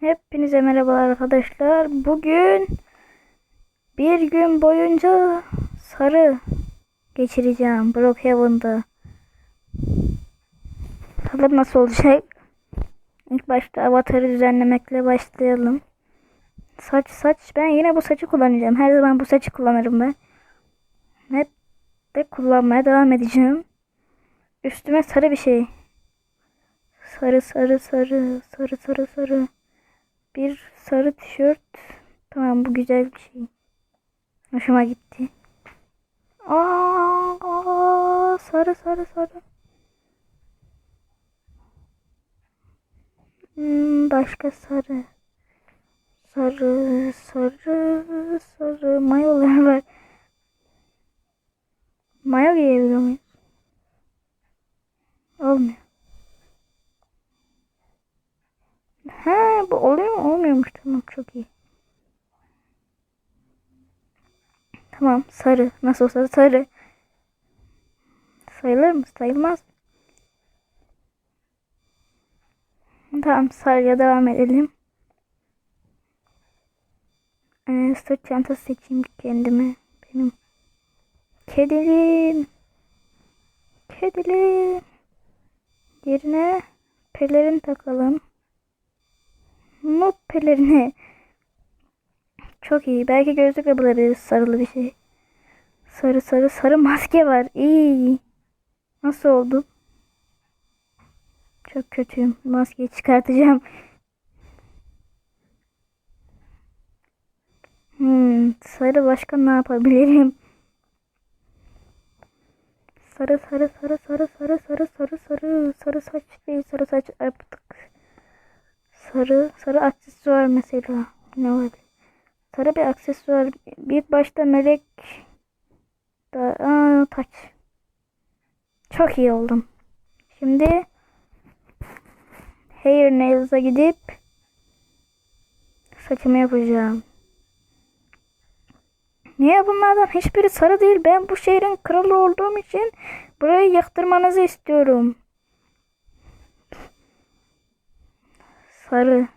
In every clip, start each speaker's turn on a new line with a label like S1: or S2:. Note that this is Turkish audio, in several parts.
S1: Hepinize merhabalar arkadaşlar. Bugün bir gün boyunca sarı geçireceğim Brookhaven'da. Bakalım nasıl olacak. İlk başta avatarı düzenlemekle başlayalım. Saç saç. Ben yine bu saçı kullanacağım. Her zaman bu saçı kullanırım ben. Hep de kullanmaya devam edeceğim. Üstüme sarı bir şey. Sarı sarı sarı sarı sarı sarı. Bir sarı tişört. Tamam bu güzel bir şey. Hoşuma gitti. Aa, sarı sarı sarı. Hmm, başka sarı. Sarı sarı sarı mayolar var. Mayo giyebiliyor muyuz? Olmuyor. He bu oluyor mu? Olmuyormuş. Tamam çok iyi. Tamam sarı. Nasıl olsa sarı. Sayılır mı? Sayılmaz. Tamam sarıya devam edelim. Ee, sırt çantası seçeyim kendime. Benim. Kedilim. Kedilim. Yerine pelerin takalım. Noob pelerini. Çok iyi. Belki gözlükle bulabiliriz sarılı bir şey. Sarı sarı sarı maske var. İyi. Nasıl oldu? Çok kötüyüm. Maskeyi çıkartacağım. Hmm, sarı başka ne yapabilirim? Sarı sarı sarı sarı sarı sarı sarı sarı sarı saç değil sarı saç yaptık. Sarı sarı aksesuar mesela ne var? Sarı bir aksesuar. Bir başta melek da aa, taç. Çok iyi oldum. Şimdi hair nails'a gidip saçımı yapacağım. Niye bunlardan hiçbiri sarı değil? Ben bu şehrin kralı olduğum için burayı yaktırmanızı istiyorum. Sarı.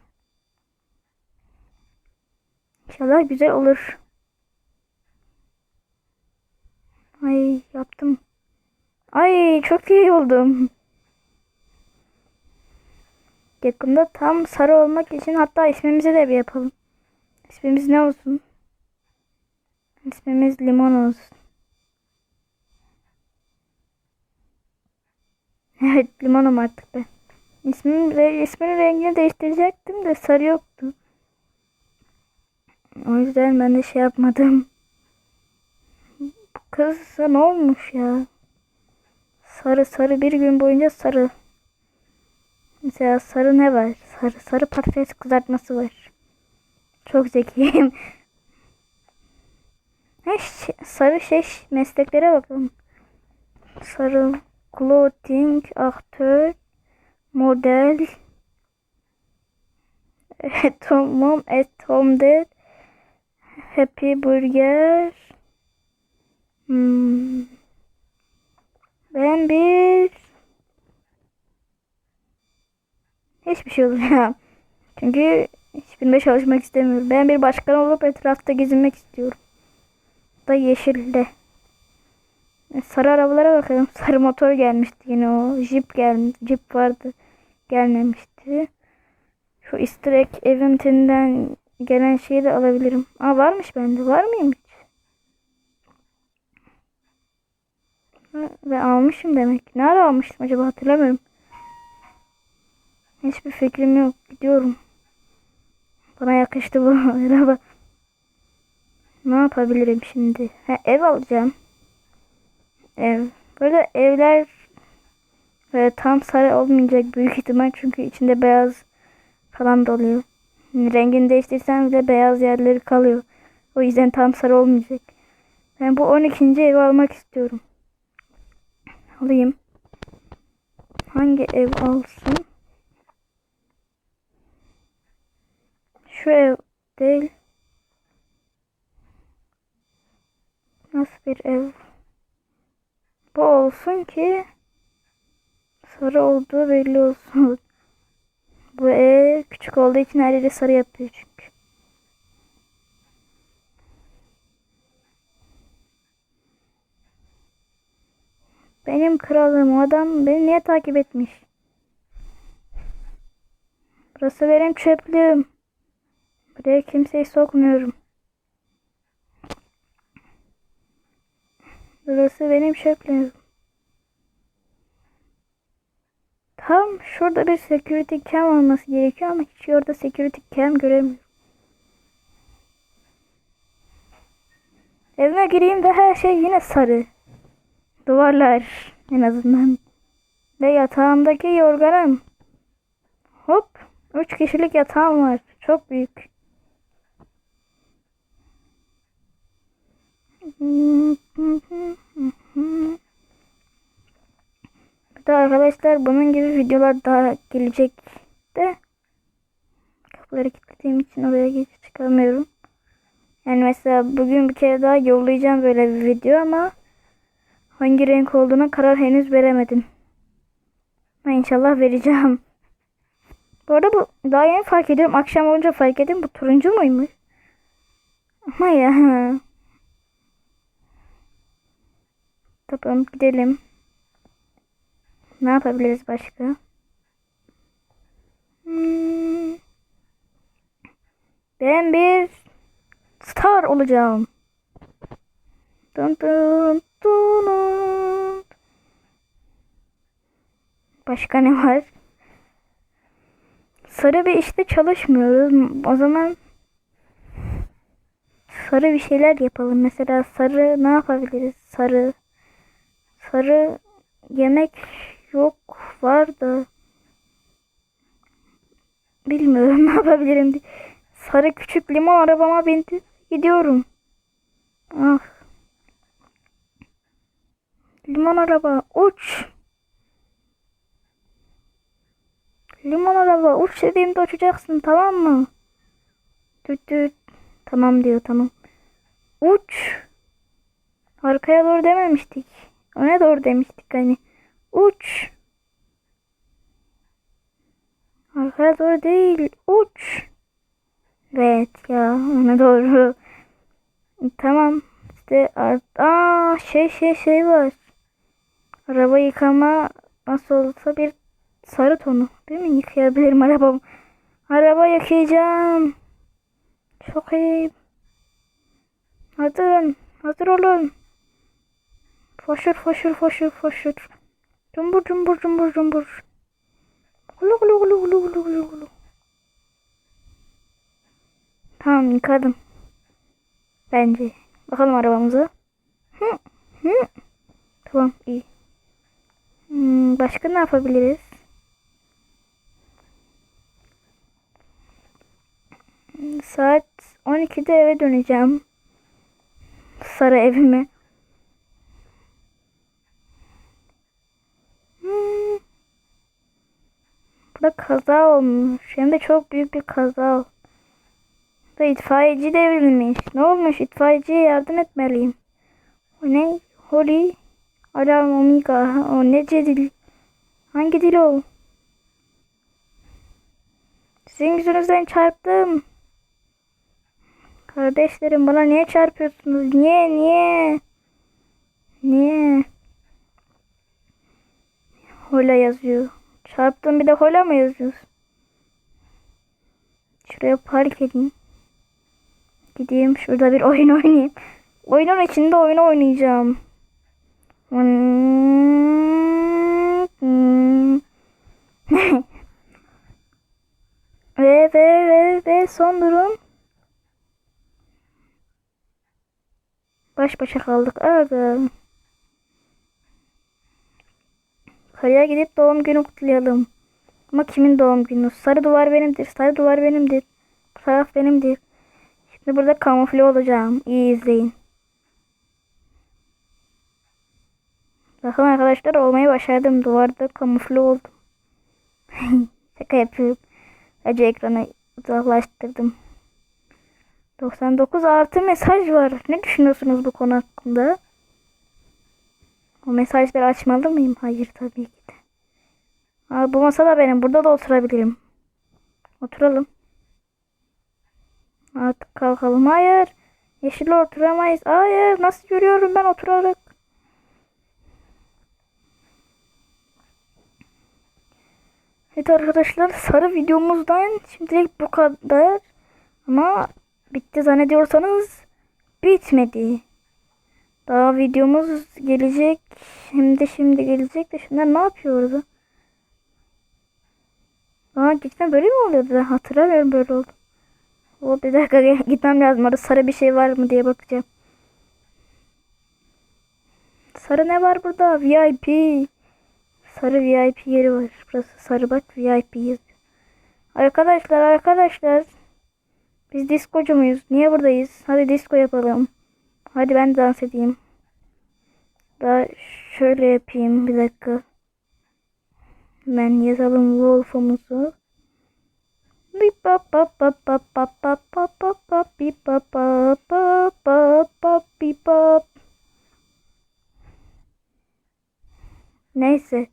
S1: İnşallah güzel olur. Ay yaptım. Ay çok iyi oldum. Yakında tam sarı olmak için hatta ismimizi de bir yapalım. İsmimiz ne olsun? İsmimiz limon olsun. Evet limonum artık ben. İsmin, re, isminin rengini değiştirecektim de sarı yoktu. O yüzden ben de şey yapmadım. Bu kızsa ne olmuş ya? Sarı sarı bir gün boyunca sarı. Mesela sarı ne var? Sarı sarı patates kızartması var. Çok zekiyim. Sarı şey mesleklere bakalım. Sarı clothing aktör model Tomom at home'de Happy Burger hmm. Ben bir hiçbir şey olacağım. Çünkü hiçbirinde çalışmak istemiyorum. Ben bir başkan olup etrafta gezinmek istiyorum. Da yeşilde. Sarı arabalara bakalım. Sarı motor gelmişti yine o. Jeep gelmiş. Jeep vardı. Gelmemişti. Şu easter egg eventinden gelen şeyi de alabilirim. Aa varmış bende. Var mıymış? Ve almışım demek. Ne ara almıştım acaba hatırlamıyorum. Hiçbir fikrim yok. Gidiyorum. Bana yakıştı bu araba. Ne yapabilirim şimdi? Ha, ev alacağım. Ev. Böyle evler böyle tam sarı olmayacak büyük ihtimal çünkü içinde beyaz falan da oluyor. Rengini değiştirsen bile beyaz yerleri kalıyor. O yüzden tam sarı olmayacak. Ben bu 12. evi almak istiyorum. Alayım. Hangi ev alsın? Şu ev değil. Nasıl bir ev? Bu olsun ki sarı olduğu belli olsun. Bu ev küçük olduğu için her yeri sarı yapıyor çünkü. Benim kralım adam beni niye takip etmiş? Burası benim çöplüğüm. Buraya kimseyi sokmuyorum. Burası benim çöplüğüm. Tam şurada bir security cam olması gerekiyor ama hiç orada security cam göremiyorum. Evime gireyim ve her şey yine sarı. Duvarlar en azından. Ve yatağımdaki yorganım. Hop. Üç kişilik yatağım var. Çok büyük. Bir de arkadaşlar bunun gibi videolar daha gelecek de kapıları kilitlediğim için oraya geç çıkamıyorum. Yani mesela bugün bir kere daha yollayacağım böyle bir video ama hangi renk olduğuna karar henüz veremedim. Ama inşallah vereceğim. Bu arada bu daha yeni fark ediyorum. Akşam olunca fark ettim. Bu turuncu muymuş? Ama ya. Tamam gidelim. Ne yapabiliriz başka? Hmm. Ben bir star olacağım. Dun dun dun dun. Başka ne var? Sarı bir işte çalışmıyoruz. O zaman sarı bir şeyler yapalım. Mesela sarı ne yapabiliriz? Sarı sarı yemek yok var da bilmiyorum ne yapabilirim. diye. Sarı küçük limon arabama bindim gidiyorum. Ah. Limon araba uç. Limon araba uç dediğimde uçacaksın tamam mı? Düt düt. Tamam diyor tamam. Uç. Arkaya doğru dememiştik. Öne doğru demiştik hani. Uç. Arkaya doğru değil. Uç. Evet ya öne doğru. Tamam. İşte aa şey şey şey var. Araba yıkama nasıl olsa bir sarı tonu. Değil mi? Yıkayabilirim arabamı. Araba yıkayacağım. Çok iyi. Hazırım. Hazır olun. Foşur foşur foşur foşur. Cumbur cumbur cumbur cumbur. Gulu gulu gulu gulu gulu gulu gulu. Tamam yıkadım. Bence. Bakalım arabamıza. Hı, hı. Tamam iyi. Hmm, başka ne yapabiliriz? Saat 12'de eve döneceğim. Sarı evime. Hmm. Burada kaza olmuş. Hem de çok büyük bir kaza. Da itfaiyeci devrilmiş. Ne olmuş? İtfaiyeciye yardım etmeliyim. O ne? Holy Alarm Omega. O ne dil? Hangi dil o? Sizin yüzünüzden çarptım. Kardeşlerim bana niye çarpıyorsunuz? Niye? Niye? Niye? Hola yazıyor. Çarptım bir de hola mı yazıyorsun? Şuraya park edeyim. Gideyim şurada bir oyun oynayayım. Oyunun içinde oyun oynayacağım. ve ve ve ve son durum. Baş başa kaldık. Aga. Karıya gidip doğum günü kutlayalım. Ama kimin doğum günü? Sarı duvar benimdir. Sarı duvar benimdir. Bu taraf benimdir. Şimdi burada kamufle olacağım. İyi izleyin. Bakın arkadaşlar olmayı başardım. Duvarda kamufle oldum. Şaka yapıyorum. Acı ekranı uzaklaştırdım. 99 artı mesaj var. Ne düşünüyorsunuz bu konu hakkında? O mesajları açmalı mıyım? Hayır tabii ki de. Aa, bu masa da benim. Burada da oturabilirim. Oturalım. Artık kalkalım. Hayır. Yeşille oturamayız. Hayır. Nasıl görüyorum ben oturarak? Evet arkadaşlar sarı videomuzdan şimdilik bu kadar. Ama bitti zannediyorsanız bitmedi. Daha videomuz gelecek. Hem de şimdi gelecek de şunlar ne yapıyordu? Aa cidden böyle mi oluyordu? Ben hatırlamıyorum böyle oldu. O bir dakika gitmem lazım. Orada sarı bir şey var mı diye bakacağım. Sarı ne var burada? VIP. Sarı VIP yeri var. Burası sarı bak VIP yazıyor. Arkadaşlar arkadaşlar. Biz diskocu muyuz? Niye buradayız? Hadi disco yapalım. Hadi ben dans edeyim. Daha şöyle yapayım bir dakika. Hemen yazalım Wolf'umuzu. Bip. Neyse.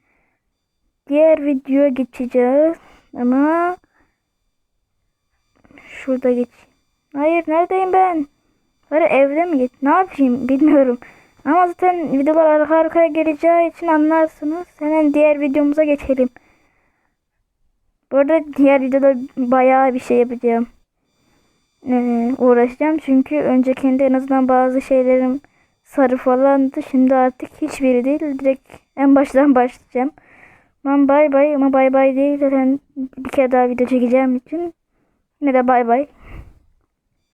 S1: Diğer videoya geçeceğiz. Ama şurada geç. Hayır neredeyim ben? Böyle evde mi geç? Ne yapayım bilmiyorum. Ama zaten videolar arka arkaya geleceği için anlarsınız. Hemen diğer videomuza geçelim. Bu arada diğer videoda bayağı bir şey yapacağım. Ee, uğraşacağım çünkü öncekinde en azından bazı şeylerim sarı falandı. Şimdi artık hiçbiri değil. Direkt en baştan başlayacağım. Ben bay bay ama bay bay değil. Zaten bir kere daha video çekeceğim için. Yine de bay bay.